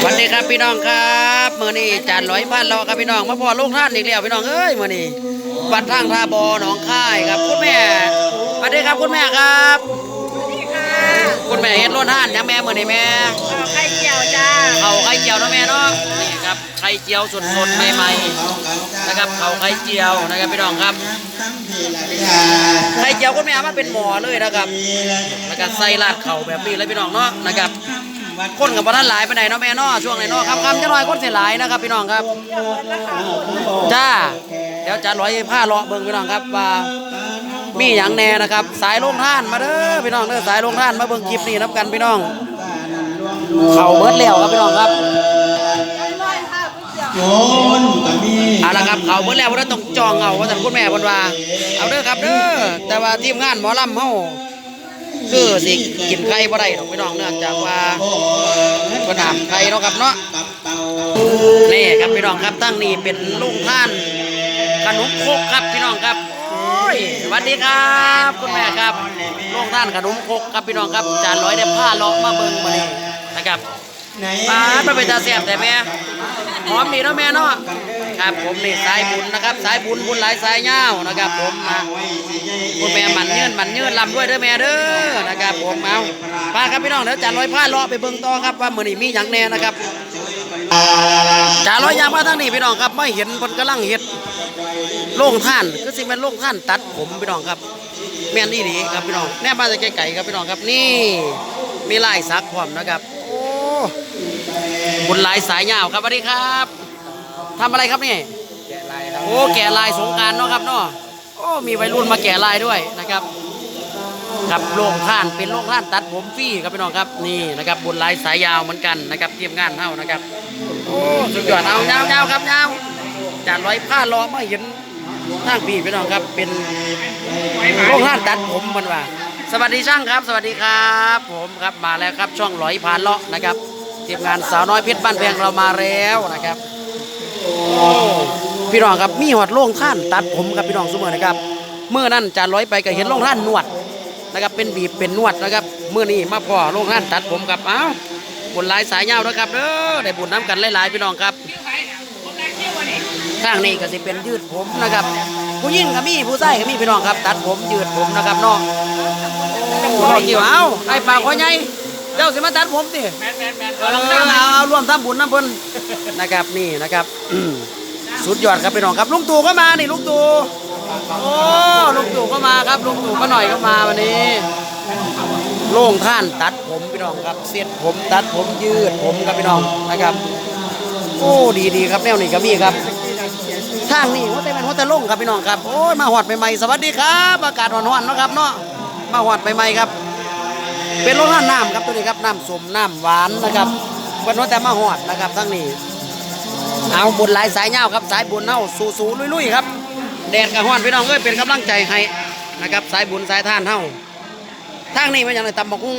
สวัสดีครับพี่น้องครับมื่อนี้จานร้อยพันเราครับพี่น้องมาพอลูกท่านอีกแล้วพี่น้องเอ้ยมื่อนี้วัดทางท่าบอหนองค่ายครับคุณแม่สวัสดีครับคุณแม่ครับคุณแม่เห็นรถท่านยังแม่มื่อนี้แม่ไข่เจียวจ้าเขาไข่เจียวเนาะแม่เนาะนี่ครับไข่เจียวสดๆใหม่ๆนะครับเขาไข่เจียวนะครับพี่น้องครับไข่เจียวคุณแม่เอามาเป็นหม้อเลยนะครับแล้วก็ใส่ราดเข่าแบบนี้เลยพี่น้องเนาะนะครับ คนกับพท่านหลายไปไหนเนาะแม่เนาะช่วงไหนเนาะคำคำจะหน่อยคนเสียหลายนะครับพี่น้องครับ จ้า เดี๋ยวจะร้อยผ้าเลาะเบิ่งพี่น้องครับว่ามีอย่างแน่นะครับ สายลงท่านมาเด้อพี่น้องเด้อสายลงท่านมาเบิ่งคลิปนี้นับกันพี่น้อง เข่าเบิดแล้วครับพี่น้องครับเอาละครับเข่าเบิดแล้วว่าต้องจองเอาว่าท่านคุณแม่เพิ่นว่า เอาเด้อครับเด้อแต่ว่าทีมงานหมอลำเฮา คือสิกินไข่บ่ได้ดอกพี่น้องเนื่องจากว่าเพิ่นามไข่เนาะครับเนาะนี่ครับพี่น้องครับตั้งนี่เป็นลุงท่านขนมคกครับพี่น้องครับสวัสดีครับคุณแม่ครับลุงท่านขนมคกครับพี่น้องครับจานร้อยได้ผ้าเลาะมาเบิ่งมานี่นะครับไหนปลาดมันเป็นตาแซ่บแต่แม่หอมดีเนาะแม่เนาะ ครับ ผมนี่สายบุญนะครับ สายบุญบุญหลายสายยานะครับ ผมนะคุณแม่หมันเยื่นหมันเยื่นลำด้วยเด้อแม่เด้อนะครับ ผมเอาปลาครับพี่น้องเดี๋ยวจานร้อยผ้าเลาะไปเบิ่งต่อครับว่ามือนี้มีหยังแน่นะครับจ่าร้อยยางมาทางนี้พี่น้องครับไม่เห็นคนกำลังเฮ็ดโล่งท่านคือสิแม่นโล่งท่านตัดผมพี่น้องครับแม่นอีหลีครับพี่น้องแน่มาจากไกลๆครับพี่น้องครับนี่มีลายสักพร้อมนะครับ โอ้บุญหลายสายยาวครับสวัสดีครับ ทำอะไรครับนี่โอ้แก่ลายสงกรารเนาะครับเนาะโอ้มีวัยรุ่นมาแก่ลายด้วยนะครับครับโรงท่านเป็นโรงท่านตัดผมฟรีครับพี่น้องครับนี่นะครับบุญหลายสายยาวเหมือนกันนะครับเทียมงานเท่านะครับโอ้สุดยอดเอาเงาเงาครับเงาจานร้อยผ้าล้อมาเห็นทางพี่พี่น้องครับเป็นโรงงานตัดผมมันว่า สวัสดีช่างครับ สวัสดีครับ ผมครับมาแล้วครับช่องร้อยพานเลาะนะครับทีมงานสาวน้อยเพชรบ้านแพงเรามาแล้วนะครับโอ้ พี่น้องครับมีหอดโรงท่านตัดผมครับพี่น้องเสมมตินะครับเมื่อนั้นจานร้อยไปก็เห็นโรงท่านนวดนะครับเป็นบีบเป็นนวดนะครับเมื่อนี้มาพอโรงท่านตัดผมครับเอ้าบุญหลายสายยาวนะครับเด้อได้บุญน้ำกันหลายๆพี่น้องครับข้างนี้ก็สิเป็นยืดผมนะครับ ผู้หญิงก็มีผู้ชายก็มีพี่น้องครับ ตัดผมยืดผมนะครับเนาะโอ้โหกี่วเอาไอ้ปากหัวใหญ่ เจ้าสิมาตัดผมสิเออเอาเอาร่วมทำบุญน้ำเพิ่นนะครับนี่นะครับ สุดยอดครับพี่น้องครับ ลุงตู่ก็มานี่ลุงตู่โอ้ลุงตู่ก็มาครับลุงตู่ก็หน่อยก็มาวันนี้ โล่งท่านตัดผมพี่น้องครับเสียดผมตัดผมยืดผมครับพี่น้องนะครับ โอ้ดีดีครับแนวนี้ก็มีครับทางนี้ว่าแต่เป็นหัวแต่ล่งครับพี่น้องครับโอ้ยมาหอดใหม่ๆสวัสดีครับ อากาศร้อนๆเนาะครับเนาะมาหอดใหม่ๆครับ เป็นรถท่านน้ำครับตัวนี้ครับน้ำสมน้ำหวานนะครับเป็นว่าแต่มาหอดนะครับทั้งนี้ เอาบุญหลายสายเงาครับสายบุญเน่าสู่สูลุยๆครับแดดกับห้อนพี่น้องเอ้ยเป็นกำลังใจให้นะครับสายบุญสายท่านเท่าทางนี้มันยังไงตำบักหุ่ง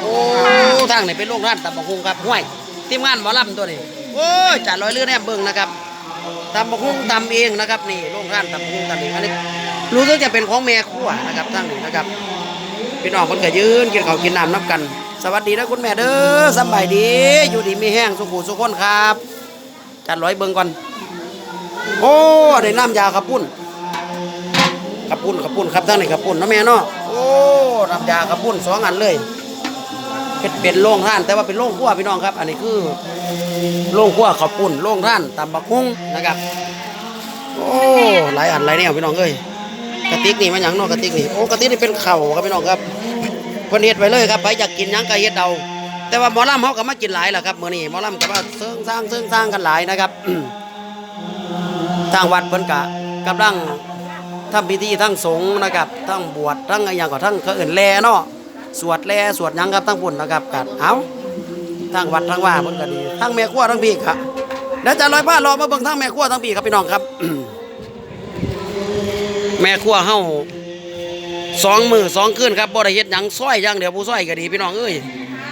โอ้ทางนี้เป็นโรงร้านตำบักหุ่งครับห้วยทีมงานหมอลำตัวนี้โอ้จัดร้อยเรือแนบเบิ่งนะครับตำบักหุ่งตำเองนะครับนี่โรงร้านตำบักหุ่งตำเองอันนี้รู้สึกจะเป็นของแม่ครัวนะครับทางนี้นะครับ พี่น้องคนก็ยืนกินข้าวกินน้ำนับกัน สวัสดีนะคุณแม่เด้อสบายดี อยู่ดีมีแห้งสุขุสุขคนครับจัดร้อยเบิงก่อน โอ้ได้น้ำยาขับปุ้นขับปุ้นขับปุ้นครับทั้งนี้ขับปุ้นนาะแม่เนาะโอ้น้ำยาขับปุ้นสองอันเลยเป็นเป็นโล่งท่าน แต่ว่าเป็นโล่งขั้วพี่น้องครับ อันนี้คือโล่งขั้วขับปุ้นโล่งท่านตำบักฮุ้งนะครับ โอ้หลายอันหลายแนวพี่น้องเอ้ย กระติกนี่มันหยังเนาะกระติกนี่โอ้กระติกนี่เป็นเข่าครับพี่น้องครับเพิ่นเฮ็ดไว้เลยครับใครอยากกินหยังก็เฮ็ดเอาแต่ว่าหมอลำเขาก็มากินหลายแหละครับมื้อนี้หมอลำก็ว่าเซิงสร้างเซิงสร้างกันหลายนะครับทางวัดเพิ่นกะกำลังทำพิธีทั้งสงฆ์นะครับทั้งบวชทั้งอะไรอย่างก็ทั้งเขาเอื่นแลเนาะสวดแลสวดหยังครับทั้งปุ่นนะครับกันเอาทั้งวัดทั้งว่าเพิ่นก็ดีทั้งแม่ครัวทั้งพี่ครับแล้วจะลอยผ้ารอมาเบิ่งทั้งแม่ครัวทั้งพี่ครับพี่น้องครับ แม่ครัวเฮาสองมือสองคืนครับบ่ได้เฮ็ดหยังซอยอย่างเดียวผู้ซอยก็ดีพี่น้องเอ้ย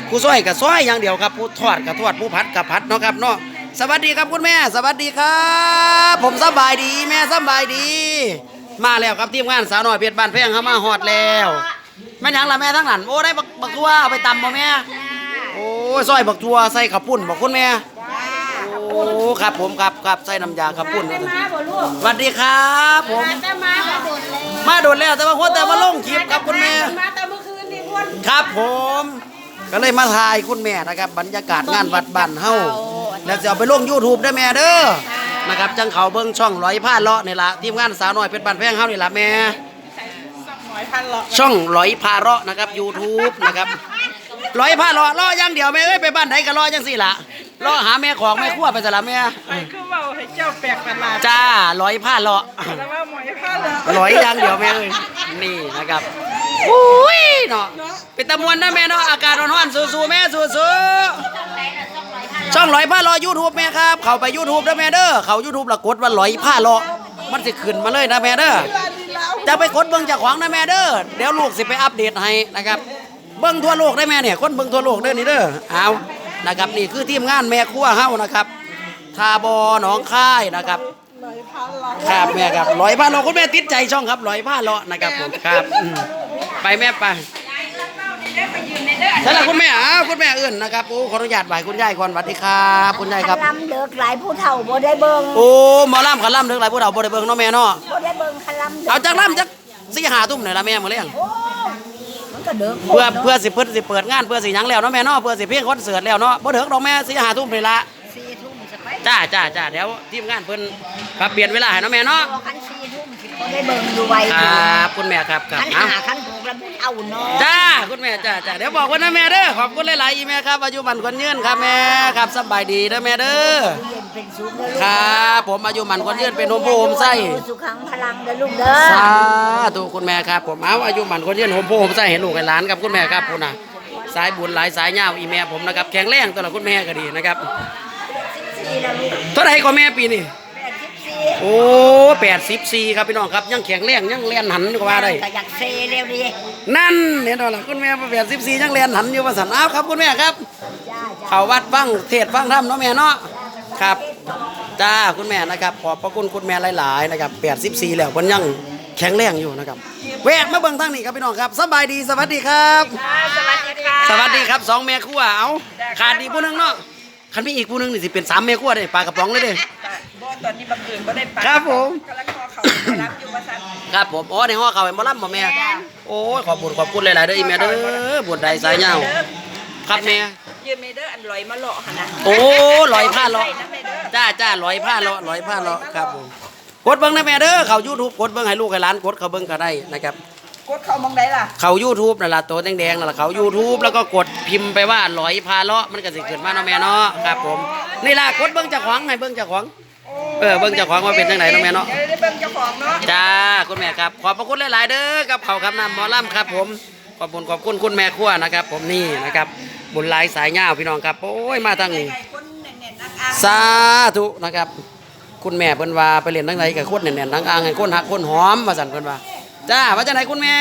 ผู้ซอยก็ซอยอย่างเดียวครับผู้ทอดก็ทอดผู้ผัดก็ผัดเนาะครับเนาะสวัสดีครับคุณแม่ สวัสดีครับ ผมสบายดี แม่สบายดี มาแล้วครับทีมงานสาวน้อยเพชรบ้านแพงเขามาฮอดแล้วแม่ยังละแม่ทั้งนั้นโอ้ได้บักบักทัวเอาไปตำบ่แม่โอ้ยซอยบักทัวใส่ข้าวปุ้นบอกคุณแม่ ครับผมครับครับใส่น้ำยาข้าวปุ้นมาบ่ลูกสวัสดีครับผม แต่มาบ่โดดเลยมาโดดแล้วแต่ว่าคนแต่มาลงคลิปครับคุณแม่ มาแต่เมื่อคืนนี่คนครับผม ก็เลยมาถ่ายคุณแม่นะครับ บรรยากาศงานวัดบ้านเฮาแล้วจะเอาไปลง YouTube ได้แม่เด้อนะครับจังเขาเบิ่งช่องร้อยผ้าเลาะนี่ล่ะทีมงานสาวน้อยเป็นบ้านแพงเฮานี่ล่ะแม่ช่องร้อยพาเลาะนะครับ YouTube นะครับ ร้อยพาเลาะเลาะอย่างเดียวแม่เอ้ยไปบ้านไหนก็เลาะจังสี่ล่ะเลาะหาแม่ของแม่ครัวไปซะละแม่ไปคือเว่าให้เจ้าแปลกประหลาดจ้าร้อยผ้าเลาะแล้วว่าหมอยผ้าเลยร้อยอย่างเดียวแม่เอ้ยนี่นะครับอุ้ยเนาะเป็นตะมวนนะแม่เนาะอากาศร้อนๆสู้ๆแม่สู้ๆช่องร้อยผ้าเลาะ YouTube แม่ครับ เข้าไป YouTube นะแม่เด้อเข้า YouTube แล้วกดว่าร้อยผ้าเลาะมันสิขึ้นมาเลยนะแม่เด้อจะไปกดเบิ่งเจากของนะแม่เด้อเดี๋ยวลูกสิไปอัปเดตให้นะครับ เบิ่งทั่วโลกได้แม่เนี่ยคนเบิ่งทั่วโลกเด้อนี่เด้อเอานะครับนี่คือทีมงานแม่ครัวเฮานะครับทาบอหนองค่ายนะครับครับแม่ครับร้อยผ้าเลาะคุณแม่ติดใจช่องครับร้อยผ้าเลาะนะครับผมครับอืมไปแม่ไปใช่แล้วคุณแม่อ้าวคุณแม่เอื้นนะครับโอ้ขออนุญาตไหว้คุณยายก่อนสวัสดีครับคุณยายครับลำเลิกหลายผู้เฒ่าบ่ได้เบิ่งโอ้หมอล่ำขันล่ำเรื่องไรพวกเราบ่ได้เบิ่งเนาะแม่เนาะบ่ได้เบิ่งคลำเอาจากล่ำจากสี่หาทุ่มหน่อยละแม่มื้อเลี้ยงโอ้มันก็ เด้อเพื่อเพื่อสิเพิ่นสิเปิดงานเพื่อสิหยังแล้วเนาะแม่เนาะเพื่อสิเพียงคอนเสิร์ตแล้วเนาะบ่เถิกดอกแม่สิหาทุ่มนี่ละสี่ทุ่มสิไปจ้าจ้าจ้าเดี๋ยวทีมงานเพิ่นปรับเปลี่ยนเวลาให้เนาะแม่เนาะพอคันสี่ทุ่มสิบ่ได้เบิ่งดูไวครับคุณแม่ครับครับคันเอาหาคันถูกแล้วผู้เฒ่าเนาะจ้าคุณแม่จ้าจ้าเดี๋ยวบอกว่านะแม่เด้อขอบคุณหลายๆอีแม่ครับอายุมันคนยืนครับแม่ครับสบายดีเด้อแม่เด้อเรียน เป็นสุขเด้อลูกครับผมอายุมันคนยืนเป็นโฮมโพโฮมไส้สุขังพลังเด้อลูกเด้อสาธุคุณแม่ครับ ผมเอาอายุมันคนยืนโฮมโพโฮมไส้เห็นลูกเห็นหลานครับคุณแม่ครับคุณน่ะสายบุญหลายสายยาวอีแม่ผมนะครับแข็งแรงตัวละคุณแม่ก็ดีนะครับสี่แล้วลูกเท่าไหร่ก็แม่ปีนี่แปดสิบสี่โอ้แปดสิบสี่ครับพี่น้องครับยังแข็งแรงยังเลียนหันก็ว่าได้ ก็อยากเซเร็วดีนั่นเนี่ยตอนละคุณแม่แปดสิบสี่ยังเลียนหันอยู่ว่าสันเอาครับคุณแม่ครับ จ้าจ้า เขาวัดฟังเทศฟังธรรมเนาะแม่เนาะ ครับ จ้าคุณแม่นะครับขอบพระคุณคุณแม่หลาย ๆ นะครับแปดสิบสี่แล้วเพิ่นยังแข็งแรงอยู่นะครับแวะมาเบิ่งทางนี้ครับพี่น้องครับสบายดีสวัสดีครับ สวัสดีค่ะสวัสดีครับสองแม่ครัวเอาขาดอีกผู้หนึงเนาะคันมีอีกผู้หนึงนี่สิเป็นสามแม่ครัวได้ปลากระป๋องเลยเด้ บ่ตอนนี้บังเอิญบ่ได้ไปครับผม กำลังคอเขารับอยู่ว่าซั่น ครับผมอ๋อในห้อเขาเป็นหมอลำบ่แม่โอ้ยขอบคุณขอบคุณหลาย ๆ เด้ออีแม่เด้อบุญใดสายยาวครับแม่ ยืมเมเดอร์อันลอยมาเลาะหั่นนะโอ้ลอยผ้าเลาะจ้าจ้าลอยผ้าเลาะลอยผ้าเลาะครับผมกดเบิ่งนะแม่เด้อเขา YouTube กดเบิ่งให้ลูกให้หลานกดเขาเบิ่งก็ได้นะครับกดเขามองได้ล่ะเขา YouTube นั่นล่ะตัวแดงๆนั่นล่ะเขา YouTube แล้วก็กดพิมพ์ไปว่าลอยผ้าเลาะมันก็สิขึ้นมาเนาะแม่เนาะครับผมนี่ล่ะกดเบิ่งเจ้าของให้เบิ่งเจ้าของเออเบิ่งเจ้าของว่าเป็นจังไหนเนาะแม่เนาะได้เบิ่งเจ้าของเนาะจ้าคุณแม่ครับขอบพระคุณหลายๆเด้อกับเขาครับน้ำหมอลำครับ ผมขอบคุณขอบคุณคุณแม่ครัวนะครับ ผมนี่นะครับ บุญหลายสายยาวพี่น้องครับ โอ้ยมาทางนี้ไอ้คนแน่นๆนักอ่างสาธุนะครับ คุณแม่เพิ่นว่าไปเรียนทั้งไหนกับคนแน่นๆทั้งอ่างให้คนหักคนหอมว่าสั่นเพิ่นว่าจ้าว่าจังไหนคุณแม่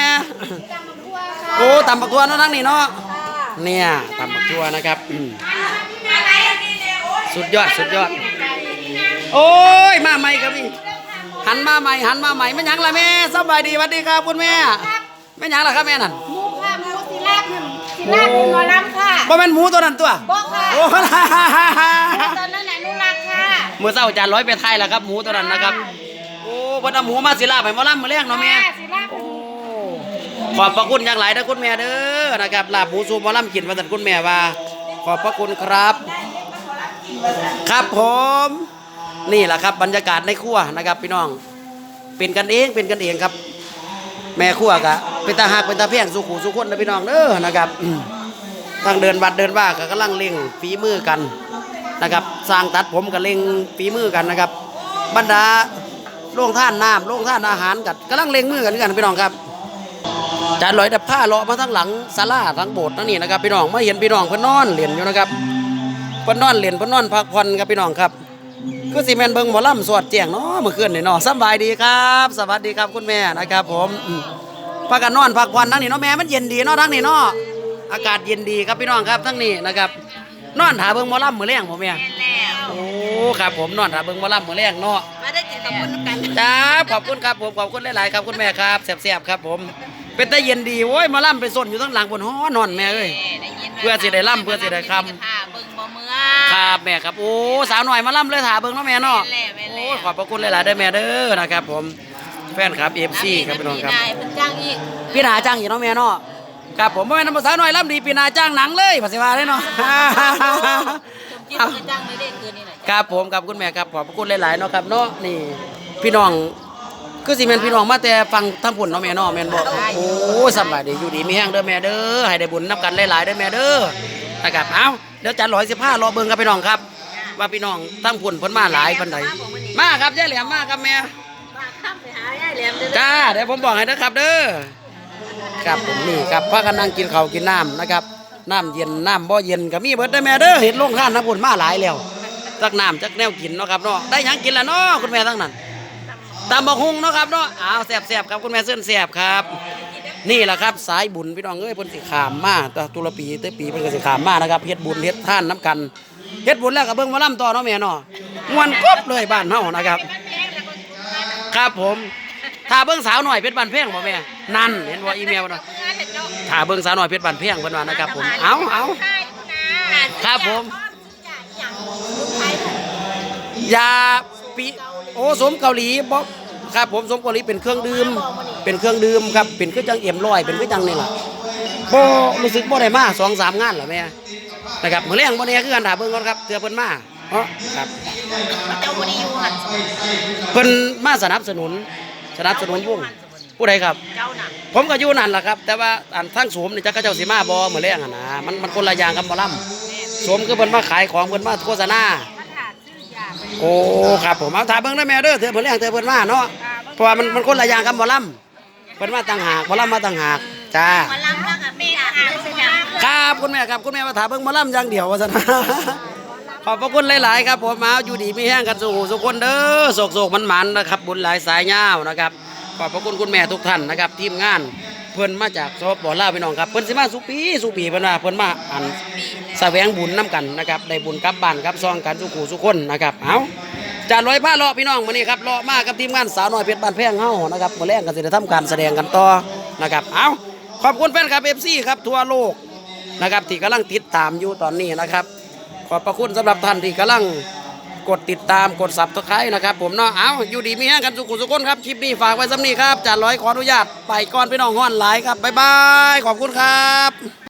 โอ้ตำบักทัวเนาะทั้งนี้เนาะเนี่ยตำบักทัวนะครับอืมสุดยอดสุดยอด โอ้ยมาใหม่ครับพี่หันมาใหม่หันมาใหม่ไม่หยังละแม่สบายดีสวัสดีครับคุณแม่ไม่หยังละครับแม่นั่นหมูค่ะหมูสิลาบหนึ่งสิลาบหนึ่งหมอลำ ค่ะบ่แม่นหมูตัวนั้นตัวบอกค่ะโอ้หมูตอนนั้นน่ะหนุรักค่ะเมื่อเช้าจานร้อยไปไทยแล้วครับหมูตัวนั้นนะครับ โอ้เพิ่นเอาหมูมาสิลาไปหมอลำมื้อแรงเนาะแม่สิลาบโอ้ขอบพระคุณอย่างหลายนะคุณแม่เด้อนะครับลาบหมูสูหมอลำกินว่าซั่นคุณแม่ว่า ขอบพระคุณครับ ครับผมนี่แหละครับบรรยากาศในครัวนะครับ พี่น้อง เป็นกันเองเป็นกันเองครับ แม่ครัวกะเป็นตาหักเป็นตาเพียงสุขุสุขคนนะพี่น้องเด้อนะครับอืม ทางเดินวัดเดินว่าก็กำลังเล็งฝีมือกันนะครับ สร้างตัดผมกับเล็งฝีมือกันนะครับ บรรดาโรงท่านน้ำโรงท่านอาหารกันกำลังเล็งมือกันกันพี่น้องครับจานลอยดับผ้าเลาะมาทั้งหลังศาลาทั้งโบสถ์นั่นนี่นะครับพี่น้องไม่เห็นพี่น้องเพิ่นนอนเล่นอยู่นะครับเพิ่นนอนเล่นเพิ่นนอนพักผ่อนครับพี่น้องครับคือสิแมนเบิงหมอลำสวดแจ้งเนาะเมื่อคืนนี่เนาะสบายดีครับ สวัสดีครับคุณแม่นะครับ ผมพักกันนอนพักผ่อนทั้งนี้เนาะแม่มันเย็นดีเนาะทั้งนี้เนาะ อากาศเย็นดีครับพี่น้องครับทั้งนี้นะครับ นอนถาเบิงหมอลำมื้อแรงผมแม่แล้วโอ้ครับผมนอนถาเบิงหมอลำมื้อแรงเนาะ มาได้กินกับคุณกันจ้าขอบคุณครับผมขอบคุณหลาย ๆ ครับคุณแม่ครับแซ่บๆครับผม เป็นตาเย็นดีโอ้ยมาล่ำไปสนอยู่ทั้งหลังบนห้อนอนแม่เอ้ย เพื่อสิได้ร่ำเพื่อสิได้คำ เบิ่งบ่เมื่อ ครับแม่ครับโอ้สาวหน่อยมาล่ำเลยถาเบิ่งเนาะแม่เนาะแม่นแหละแม่นแหละโอ้ยขอบพระคุณหลายๆเด้อแม่เด้อนะครับผมแฟนครับ FC ครับพี่น้องครับ นายเพิ่นจ้างอีกพี่นาจ้างอยู่เนาะแม่เนาะ ครับผมบ่แม่นำภาษาหน่อยล่ำดีพี่นาจ้างหนังเลยภาษาว่าเลยเนาะสมจิตเพิ่นจ้างไม่ได้คืนนี่แหละครับผมครับคุณแม่ครับขอบพระคุณหลายๆเนาะครับเนาะนี่พี่น้องคือสิแม่นพี่น้องมาแต่ฟังทางพุ่นเนาะแม่เนาะแม่นบอกโอ้สำบายดีอยู่ดีมีแห้งเด้อแม่เด้อให้ได้บุญนับกันหลายๆเด้อแม่เด้อนะครับเอ้าเดี๋ยวจัดร้อยสิบห้ารอเบิ่งครับพี่น้องครับ ว่าพี่น้องทางพุ่นเพิ่นมาหลายปานใดมาครับยายแหลมมาครับแม่มาข้ามไปหายายแหลมเด้อ จ้าเดี๋ยวผมบอกให้นะครับเด้อ ครับผมนี่ครับพากันนั่งกินข้าวกินน้ำนะครับน้ำเย็นน้ำบ่เย็นก็มีเบิดได้แม่เด้อเห็ดลงท่านน้ำพุ่นมาหลายแล้วจักน้ำจักแนวกินเนาะครับเนาะได้หยังกินแล้วเนาะคุณแม่ทั้งนั้นตำบักฮุงเนาะครับเนาะอ้าวแซ่บๆครับคุณแม่เส้นแซ่บครับ นี่แหละครับสายบุญพี่น้องเอ้ยเพิ่นสิขามมาแต่ตุลปีเตปีเพิ่นก็สิขามมานะครับเฮ็ดบุญเฮ็ดท่านน้ำกันเฮ็ดบุญแล้วก็เบิ่งหมาล่ำต่อเนาะแม่เนาะมวนกบเลยบ้านเฮานะครับ ครับผมถ้าเบิ่งสาวหน่อยเพชรบันเพ่งบ่แม่ นั่นเห็นบ่อีเมลเนาะถ้าเบิ่งสาวหน่อยเพชรบันเพ่งเพิ่นว่านะครับผมเอาเอาครับผมยาปีโอ้สมเกาหลีบ่ครับผมสมเกาหลีเป็นเครื่องดื่ม เป็นเครื่องดื่มครับเป็นคือจังเอ็มร้อยเป็นคือจังนี่ล่ะบ่รู้สึกบ่ได้มาสองสามงานล่ะแม่นะครับมื้อแรงบ่แน่คือกันถ้าเบิ่งก่อนครับเทื่อเพิ่นมาเนาะครับเจ้าบ่ได้อยู่หั่นเพิ่นมาสนับสนุนสนับสนุนวง ผู้ใดครับ เจ้าน่ะผมก็อยู่นั่นแหละครับ แต่ว่าอันทั้งโสมนี่จักกระเจ้าสิมาบ่มื้อแรงอะนะมันมันคนละอย่างกับหมอลำโสมคือเพิ่นมาขายของเพิ่นมาโฆษณามันขาดชื่อยาไปโอ้ครับผมเอาถามเบิ่งได้แม่เด้อเถื่อเพิ่นแรงเถื่อเพิ่นมาเนาะเพราะว่ามันมันคนละอย่างกับหมอลำเพิ่นมาต่างหากหมอลำมาต่างหากจ้ามาลำแล้วก็แม่อาหารสยามครับคุณแม่ครับคุณแม่มาถามเบิ่งหมอลำอย่างเดียวว่าซั่นขอบพระคุณหลาย ๆ ครับผมมาอยู่ดีมีแห้งกันสู่สุขคนเด้อโศกโศกมันมันๆนะครับ บุญหลายสายยาวนะครับ ขอบพระคุณคุณแม่ทุกท่านนะครับทีมงานเพิ่นมาจากสปปลาวพี่น้องครับเพิ่นสิมาสุปีสุปีเพิ่นว่าเพิ่นมาอันแสวงบุญน้กันนะครับได้บุญกลับบ้านกลับซองกันสุขูสุคนนะครับเอาจานร้อยผ้าเลาะพี่น้องมื้อนี้ครับเลาะมากับทีมงานสาวน้อยเพชรบ้านแพงเฮานะครับมื้อแรกก็สิได้ทำการแสดงกันต่อนะครับเอาขอบคุณแฟนคลับ FC ครับทั่วโลกนะครับที่กำลังติดตามอยู่ตอนนี้นะครับ ขอบพระคุณสำหรับท่านที่กำลัง กดติดตามกดสับตะไคร้นะครับ ผมเนาะเอาอยู่ดีมีแห้งกันสุขุสุขนครับคลิปนี้ฝากไว้สำนีครับจานร้อยขออนุญาตไปก่อนพี่น้องห้อนหลายครับบ๊ายบายขอบคุณครับ